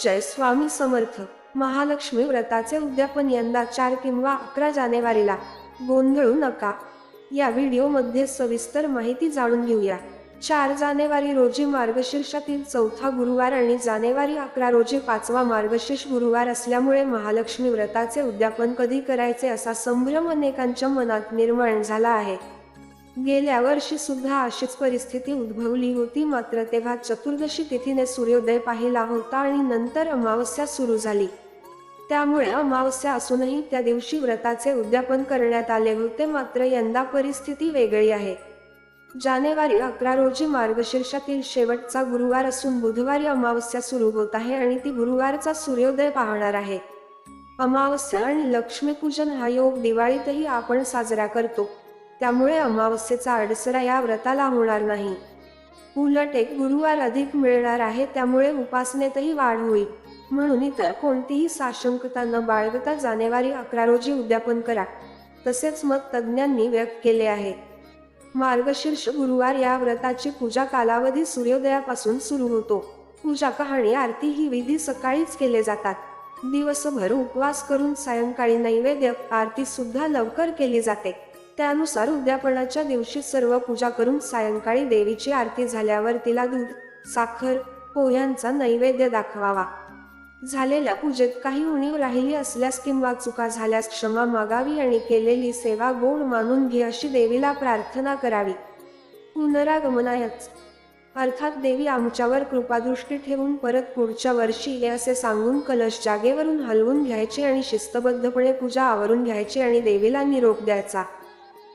जय स्वामी समर्थ. महालक्ष्मी व्रताचे उद्यापन यंदा चार किंवा अकरा जानेवारीला. गोंधळू नका. या व्हिडिओमध्ये सविस्तर माहिती जाणून घेऊया. चार जानेवारी रोजी मार्गशीर्षातील चौथा गुरुवार आणि जानेवारी अकरा रोजी पाचवा मार्गशीर्ष गुरुवार असल्यामुळे महालक्ष्मी व्रताचे उद्यापन कधी करायचे असा संभ्रम अनेकांच्या मनात निर्माण झाला आहे. गेल्या वर्षी सुद्धा अशीच परिस्थिती उद्भवली होती. मात्र तेव्हा चतुर्दशी तिथीने सूर्योदय पाहिला होता आणि नंतर अमावस्या सुरू झाली. त्यामुळे अमावस्या असूनही त्या दिवशी व्रताचे उद्यापन करण्यात आले होते. मात्र यंदा परिस्थिती वेगळी आहे. जानेवारी अकरा रोजी मार्गशीर्षातील शेवटचा गुरुवार असून बुधवारी अमावस्या सुरू होत आहे आणि ती गुरुवारचा सूर्योदय पाहणार आहे. अमावस्या आणि लक्ष्मीपूजन हा योग दिवाळीतही आपण साजरा करतो. त्यामुळे अमावस्येचा अडसरा या व्रताला होणार नाही. उलट एक गुरुवार अधिक मिळणार आहे त्यामुळे उपासनेतही वाढ होईल. म्हणून इतर कोणतीही साशंकता न बाळगता जानेवारी अकरा रोजी उद्यापन करा. तसेच मत तज्ज्ञांनी व्यक्त केले आहे. मार्गशीर्ष गुरुवार या व्रताची पूजा कालावधी सूर्योदयापासून सुरू होतो. पूजा कहाणी आरती ही विधी सकाळीच केले जातात. दिवसभर उपवास करून सायंकाळी नैवेद्य आरती सुद्धा लवकर केली जाते. त्यानुसार उद्यापनाच्या दिवशी सर्व पूजा करून सायंकाळी देवीची आरती झाल्यावर तिला दूध साखर पोह्यांचा नैवेद्य दाखवावा. झालेल्या पूजेत काही उणीव राहिली असल्यास किंवा चुका झाल्यास क्षमा मागावी आणि केलेली सेवा गोड मानून घे अशी देवीला प्रार्थना करावी. पुनरागमनायच. अर्थात देवी आमच्यावर कृपादृष्टी ठेवून परत पुढच्या वर्षी ये असे सांगून कलश जागेवरून हलवून घ्यायचे आणि शिस्तबद्धपणे पूजा आवरून घ्यायची आणि देवीला निरोप द्यायचा.